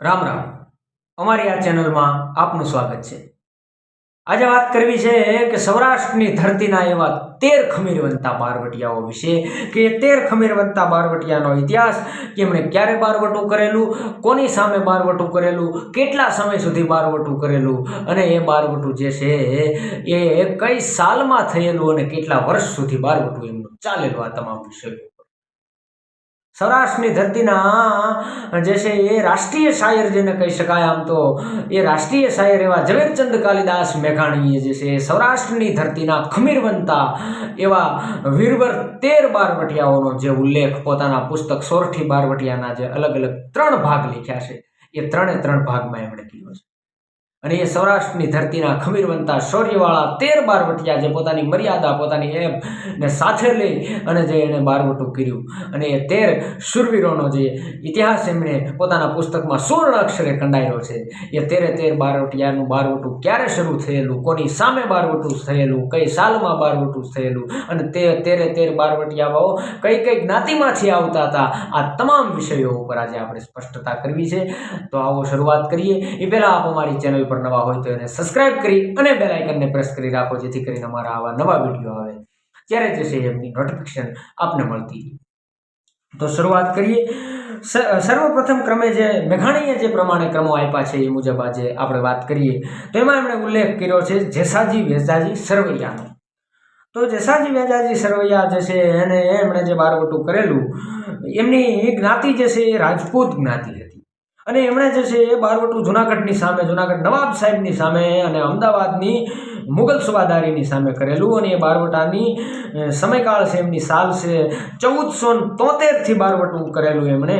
રામ રામ. અમારી આ ચેનલમાં આપનું સ્વાગત છે. આજે વાત કરવી છે કે સૌરાષ્ટ્રની ધરતીના એવા તેર ખમીરવંતા બારવટિયાઓ વિશે, કે તેર ખમીરવંતા બારવટિયાનો ઇતિહાસ કે એમણે ક્યારે બારવટું કરેલું, કોની સામે બારવટું કરેલું, કેટલા સમય સુધી બારવટું કરેલું, અને એ બારવટું જે છે એ કઈ સાલમાં થયેલું અને કેટલા વર્ષ સુધી બારવટું એમનું ચાલેલું આ તમામ વિષયો. સૌરાષ્ટ્રની ધરતીના, જે છે એ રાષ્ટ્રીય શાયર જેને કહી શકાય આમ તો, એ રાષ્ટ્રીય શાયર એવા ઝવેરચંદ કાલિદાસ મેઘાણીએ જે છે સૌરાષ્ટ્રની ધરતીના ખમીરવંતા એવા વીરવર તેર બારવટિયાઓનો જે ઉલ્લેખ પોતાના પુસ્તક સોરઠી બારવટિયાના જે અલગ અલગ ત્રણ ભાગ લખ્યા છે, એ ત્રણે ત્રણ ભાગમાં એમણે કીધો છે. અને એ સૌરાષ્ટ્રની ધરતીના ખમીરવંતા શૌર્યવાળા તેર બારવટિયા જે પોતાની મર્યાદા, પોતાની એમ ને સાથે લઈ અને જે એણે બારવટું કર્યું. અને એ તેર શૂરવીરોનો જે ઇતિહાસ એમણે પોતાના પુસ્તકમાં સુવર્ણ અક્ષરે કંડાયેલો છે. એ તેરે તેર બારવટિયાનું બારવટું ક્યારે શરૂ થયેલું? કોની સામે બારવટું થયેલું? કઈ સાલમાં બારવટું થયેલું? અને તે તેરે તેર બારવટિયાઓ કઈ કઈ જ્ઞાતિમાંથી આવતા હતા? આ તમામ વિષયો ઉપર આજે આપણે સ્પષ્ટતા કરવી છે. તો આવો શરૂઆત કરીએ. એ પહેલાં આપ અમારી ચેનલ પર નવા હોય તો એને સબસ્ક્રાઇબ કરી અને બેલ આઇકનને પ્રેસ કરી રાખો, જેથી કરીને અમારા આવા નવા વીડિયો આવે ત્યારે જે છે એમની નોટિફિકેશન આપને મળતી તો શરૂઆત કરીએ. સર્વપ્રથમ ક્રમે જે મેઘાણીએ જે પ્રમાણે ક્રમો આપ્યા છે એ મુજબ આજે આપણે વાત કરીએ. તો એમાં એમણે ઉલ્લેખ કર્યો છે જેસાજી વેજાજી સરવૈયાનો. તો જેસાજી વેજાજી સરવૈયા જે છે એને એમણે જે બારવટું કરેલું, એમની જ્ઞાતિ જે છે એ રાજપૂત જ્ઞાતિ અને એમણે જે છે એ બારવટું જુનાગઢની સામે, જુનાગઢ નવાબ સાહેબની સામે અને અમદાવાદની મુગલ સુબાદારીની સામે કરેલું અને એ બારવટાની સમયકાળ છે એમની સાલ છે ચૌદસો તોતેરથી બારવટું કરેલું એમણે.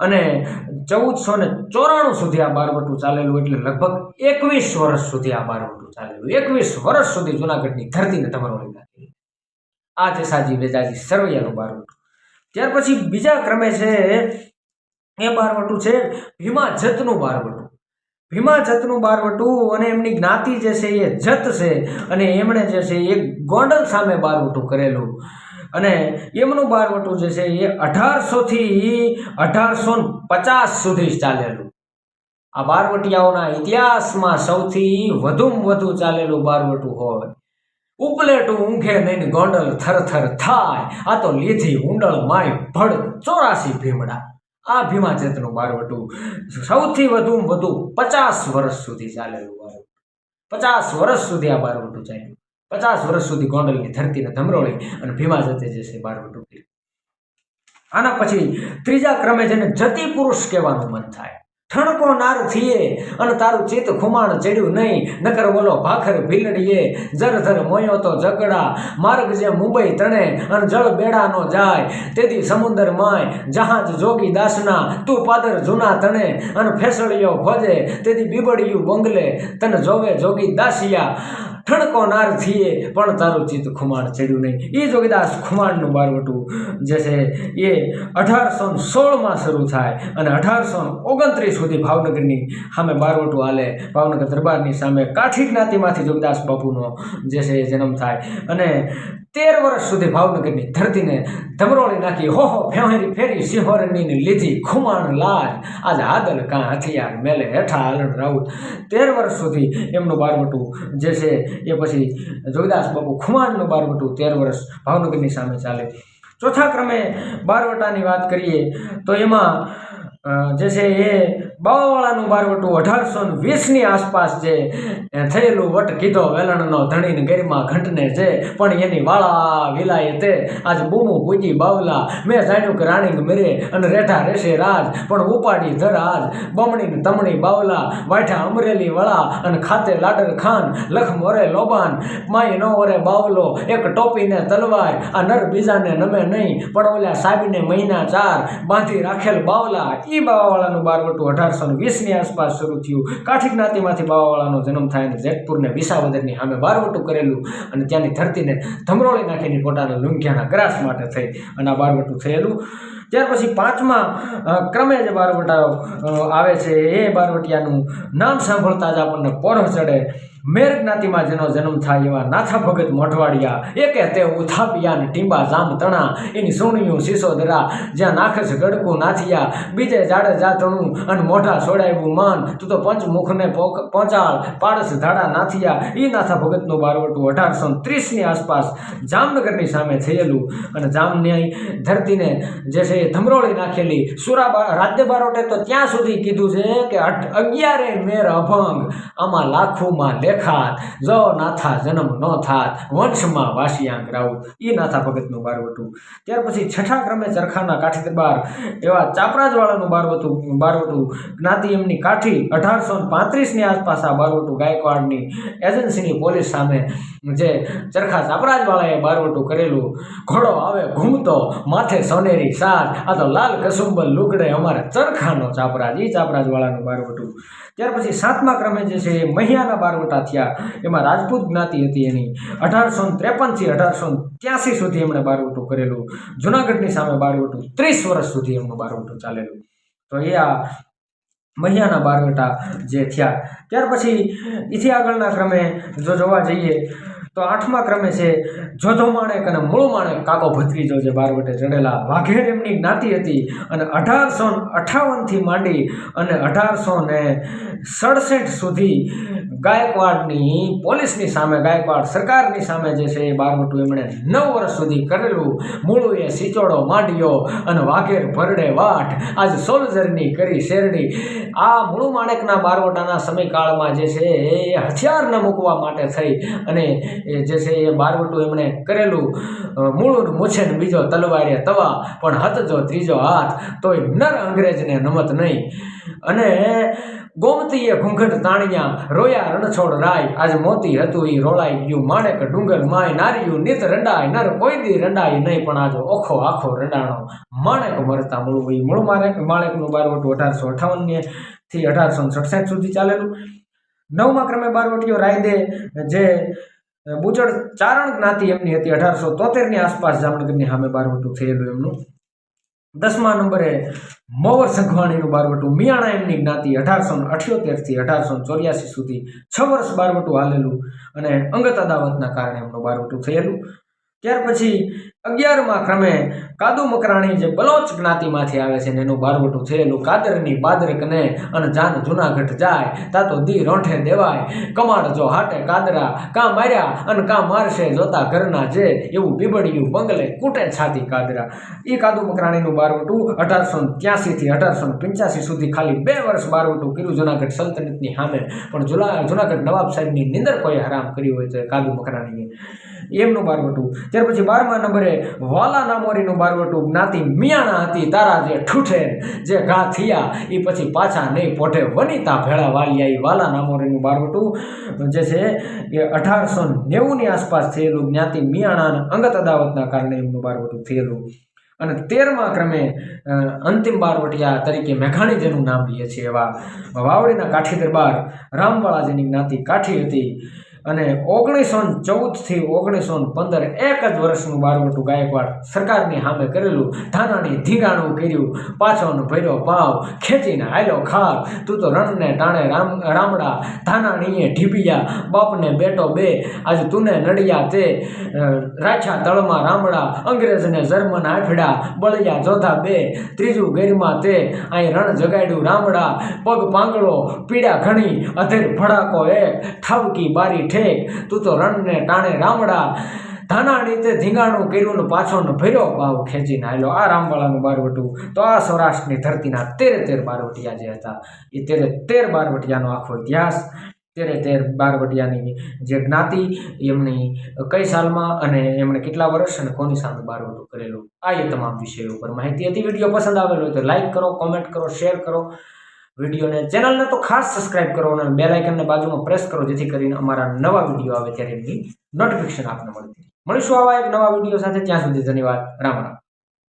અને ચૌદસો ને ચોરાણું સુધી આ બારવટું ચાલેલું એટલે લગભગ એકવીસ વર્ષ સુધી આ બારવટું ચાલેલું. એકવીસ વર્ષ સુધી જુનાગઢની ધરતીને તમારો આ છે સાજી વેજાજી સરવૈયાનું બારવટું. ત્યાર પછી બીજા ક્રમે છે એ બારવટું છે ભીમા જતનું બારવટું. ભીમા જતનું બારવટું અને એમની જ્ઞાતિ જે છે એ જત છે અને એમણે જે છે એ ગોંડલ સામે બારવટું કરેલું. અને એમનું બારવટું જે છે એ અઢારસોથી અઢારસો પચાસ સુધી ચાલેલું. આ બારવટિયાઓના ઇતિહાસમાં સૌથી વધુમાં વધુ ચાલેલું બારવટું હોય. ઉપલેટું ઊંઘે નહીં ગોંડલ થરથર થાય. આ તો લીધી ઊંડળ માય ભડ ચોરાસી ભીમડા. આ ભીમા ચેતનું બારવટું સૌથી વધુ વધુ પચાસ વર્ષ સુધી ચાલેલું બારવટું પચાસ વર્ષ સુધી આ બારવટું ચાલ્યું. પચાસ વર્ષ સુધી ગોંડલની ધરતીને ધમરોળી અને ભીમા જતે જે છે બારવટું આના પછી ત્રીજા ક્રમે જેને જતી પુરુષ કહેવાનું મન થાય. ઠણકો નાર થીએ અને તારું ચિત્ત ખુમાણ ચડ્યું નહીં. નકર બોલો ભાખર ભીલડીએ જરધર મોયો તો જકડા માર્ગ જે મુંબઈ તણે અને જળ બેડા નો જાય. તેથી સમુદર માય, જહાજ જોગી દાસના, તું પાદર જૂના તણે અને ફેસળીઓ ખોજે તેથી બીબડિયું બંગલે, તને જોવે જોગી દાસિયા. ઠણકો નાર થીએ પણ તારું ચિત્ત ખુમાણ ચડ્યું નહીં. એ જોગીદાસ ખુમાણનું બારવટું જે છે, એ અઢારસો સોળમાં શરૂ થાય અને અઢારસો ઓગણત્રીસ સુધી ભાવનગરની સામે બારવટું હાલે. ભાવનગર દરબારની સામે કાઠી જ્ઞાતિમાંથી જોગદાસ બાપુનો જે છે જન્મ થાય. અને તેર વર્ષ સુધી ભાવનગરની ધરતીને ધમરોળી નાખી. હોહો ફેહરી ફેરી સિંહોરની લીધી ખુમાણ લાજ. આજ આદલ કાં હથિયાર મેલે હેઠા આલણ રાઉત. તેર વર્ષ સુધી એમનું બારવટું જે છે એ પછી જોગદાસ બાપુ ખુમાણનું બારવટું તેર વર્ષ ભાવનગરની સામે ચાલે. ચોથા ક્રમે બારવટાની વાત કરીએ તો એમાં જે છે એ બાવાવાળાનું બારવટું અઢારસો વીસની આસપાસ જે થયેલું વટ કીધો વેલણનો ધણીને ગરિમા ઘંટને છે પણ એની વાળા વિલાય તે આજ બૂમું પૂજી બાવલા. મેં જાણ્યું કે રાણી મરે અને રેઠા રહેશે રાજ, પણ ઉપાડી ધર આજ બમણી તમણી બાવલા વાઠા અમરેલી વળા અને ખાતે લાડર ખાન લખ મોરે લોબાન. માય નો ઓરે બાવલો, એક ટોપીને તલવાર, આ નર બીજાને નમે નહીં. પણ ઓલા સાહેબને મહિના ચાર, બાંધી રાખેલ બાવલા ઈ બાવાવાળાનું બારવટું અઢારસો વીસની આસપાસ શરૂ થયું. કાઠી જ્ઞાતિમાંથી બાવાવાળાનો જન્મ થાય અને જેતપુરને વિસાવદરની સામે બારવટું કરેલું અને ત્યાંની ધરતીને ધમરોળી નાખીને પોતાના લુંઘિયાના ગ્રાસ માટે થઈ અને આ બારવટું થયેલું. ત્યાર પછી પાંચમા ક્રમે જે બારવટાઓ આવે છે. એ બારવટિયાનું નામ સાંભળતા જ આપણને પોરો ચડે. મેર જ્ઞાતિમાં જેનો જન્મ થાય એવા નાથા ભગત મોઢવાડિયા, એકે તે ઉથાપિયા ને ટીંબા જામ તણા, એની સુણિયું સિસોદરા જ્યાં નાખસ ગડકું નાથિયા, બીજે જાડે જાતણું અને મોઢા સોડાયું માન, તું તો પંચમુખને પહોંચાડ પારસ ધાડા નાથિયા એ નાથા ભગતનું બારવટું અઢારસો ત્રીસની આસપાસ જામનગરની સામે થયેલું અને જામની ધરતીને જે છે એ ધમરોળી નાખેલી. સુરા રાજ્ય બારોટે તો ત્યાં સુધી કીધું છે કે અગિયારે મેર અભંગ, આમાં લાખોમાં લેખાત જો નાથા જન્મ ન થાત, વંશમાં વાસિયાંગ રાઉત એ નાથા ભગતનું બારવટું ત્યાર પછી છઠ્ઠા ક્રમે ચરખાના કાઠી દરબાર, એવા ચાપરાજવાળાનું બારવટું બારવટું જ્ઞાતિ એમની કાઠી અઢારસો પાંત્રીસની આસપાસ આ બારવટું ગાયકવાડની એજન્સીની પોલીસ સામે જે ચરખા ચાપરાજવાળાએ બારવટું કરેલું. ઘોડો આવે, ઘૂમતો, માથે સોનેરી સાત આ તો લાલ કસુંબલ લુગડે અમારે ચરખાનો ચાપરાજ એ ચાપરાજવાળાનું બારવટું ત્યાર પછી સાતમા ક્રમે જે છે મહિયાના બારવટા થયા. એમાં રાજપૂત જ્ઞાતિ હતી એની. અઢારસો ત્રેપનથી અઢારસો ત્યાસી સુધી એમણે બારવટું કરેલું. જુનાગઢની સામે બારવટું ત્રીસ વર્ષ સુધી એમનું બારવટું ચાલેલું. તો એ આ મહિયાના બારવટા જે થયા. ત્યાર પછી એથી આગળના ક્રમે જો જોવા જઈએ તો આઠમા ક્રમે છે જોધો માણેક અને મૂળ માણેક કાકો ભત્રીજો જે બારવટે ચડેલા વાઘેર એમની જ્ઞાતિ હતી અને અઢારસો અઠાવનથી માંડી અને અઢારસો ને સડસઠ સુધી ગાયકવાડની પોલીસની સામે, ગાયકવાડ સરકારની સામે જે છે એ બારવટું એમણે નવ વર્ષ સુધી કરેલું. મૂળુએ સિચોડો માંડ્યો અને વાઘેર ભરડે વાટ, આજ સોલ્જરની કરી શેરડી. આ મૂળું માણેકના બારવટાના સમયકાળમાં જે છે એ હથિયાર ન મૂકવા માટે થઈ અને એ જે છે એ બારવટું એમણે કરેલું મૂળું મૂછે ને બીજો તલવારે તવા, પણ હત જો ત્રીજો હાથ, તોય નર અંગ્રેજને નમત નહીં. અને ગોમતીએ ઘૂંઘટ તાણ્યા, રોયા રણછોડ રાય, આજ મોતી હતું એ રોળાઈ ગયું, માણેક ડુંગર માય નાર્યું, નિત રંડાય, નર કોઈ દી રંડાય નહીં, પણ આજો ઓખો આખો રંડાણો. માણેક મરતા મૂળું એ મૂળ માણેક માણેકનું બારવટું અઢારસો અઠાવનને થી અઢારસો સડસઠ સુધી ચાલેલું. નવમા ક્રમે બારવટીઓ રાયદે જે બુચડ ચારણ જ્ઞાતિ એમની હતી અઢારસો તોતેરની આસપાસ જામનગરની સામે બારવટું થયેલું એમનું. દસમા નંબરે મોવર સંઘવાણીનું બારવટું, મિયાણા એમની જ્ઞાતિ અઢારસો અઠ્યોતેરથી અઢારસો ચોર્યાસી સુધી છ વર્ષ બારવટું હાલેલું અને અંગત અદાવતના કારણે એમનું બારવટું થયેલું. ત્યાર પછી અગિયારમાં ક્રમે કાદુ મકરાણી જે બલોચ જ્ઞાતિમાંથી આવે છે ને એનું બારવટું થયેલું કાદરની બાદરકને અને જાન જુનાગઢ જાય, તા તો દી રોંઠે દેવાય. કમાડ જો હાટે કાદરા, કાં માર્યા અને કાં મારશે જોતા ઘરના જે એવું બીબડિયું બંગલે કૂટે છાતી કાદરા. એ કાદુ મકરાણીનું બારવટું અઢારસો ત્યાસીથી અઢારસો પંચ્યાસી સુધી ખાલી બે વર્ષ બારવટું કર્યું જુનાગઢ સલ્તનતની સામે. પણ જુલા, જુનાગઢ નવાબ સાહેબની નિંદર કોઈ હરામ કર્યું હોય તો કાદુ મકરાણીએ એમનું બારવટું. ત્યાર પછી બારમા નંબરે વાલા નામોરીનું બારવટું જ્ઞાતિ મિયાણા હતી, તારા જે ઠૂઠે જે ઘા થયા એ પછી પાછા નહીં પોઠે. વનિતા ભેળા વાલિયા એ વાલા નામોરીનું બારવટું જે છે એ અઢારસો નેવુંની આસપાસ થયેલું જ્ઞાતિ મિયાણા અંગત અદાવતના કારણે એમનું બારવટું થયેલું. અને તેરમા ક્રમે અંતિમ બારવટિયા તરીકે મેઘાણી જેનું નામ લઈએ છીએ એવા વાવડીના કાઠી દરબાર રામવાળા જેની જ્ઞાતિ કાઠી હતી. અને ઓગણીસો ચૌદથી ઓગણીસો પંદર એક જ વર્ષનું બારવટું ગાયકવાડ સરકારની સામે કરેલું ધાનાની ધીંગાણું કર્યું. પાછોનો ભર્યો પાવ ખેંચીને હાલ્યો ખાર. તું તો રણને ટાણે રામ, રામડા, ધાનાણીએ ઢીપિયા બાપને બેટો બે. આજ તુને નડિયા તે રાછા તળમાં રામડા, અંગ્રેજને જર્મન આફડા, બળિયા જોધા બે. ત્રીજું ગેરમાં તે અહીં રણ જગાડ્યું રામડા. પગ પાંગળો, પીડા ઘણી, અધેર ભડાકો એક. ઠાવકી બારી ઠેક તું તો રણને ટાણે રામડા ધાના તે ધીંગાણું કર્યું ને પાછો ભર્યો ભાવ ખેંચીને આવેલો આ રામવાળાનું બારવટું. તો આ સૌરાષ્ટ્રની ધરતીના તેરે તેર બારવટિયા જે હતા, એ તેરે તેર બારવટિયાનો આખો ઇતિહાસ, તેરે તેર બારવટિયાની જે જ્ઞાતિ, એમની કઈ સાલમાં અને એમણે કેટલા વર્ષ અને કોની સામે બારવટું કરેલું. આ એ તમામ વિષયો ઉપર માહિતી. હતી વીડિયો પસંદ આવેલો હોય તો લાઇક કરો, કોમેન્ટ કરો, શેર કરો. વિડીયોને ચેનલને તો ખાસ સબસ્ક્રાઇબ કરો અને બેલ આઇકનને બાજુમાં પ્રેસ કરો, જેથી કરીને અમારા નવા વીડિયો આવે ત્યારે એમની નોટિફિકેશન આપને મળતી મળીશું આવા એક નવા વીડિયો સાથે. ત્યાં સુધી ધન્યવાદ. રામ રામ.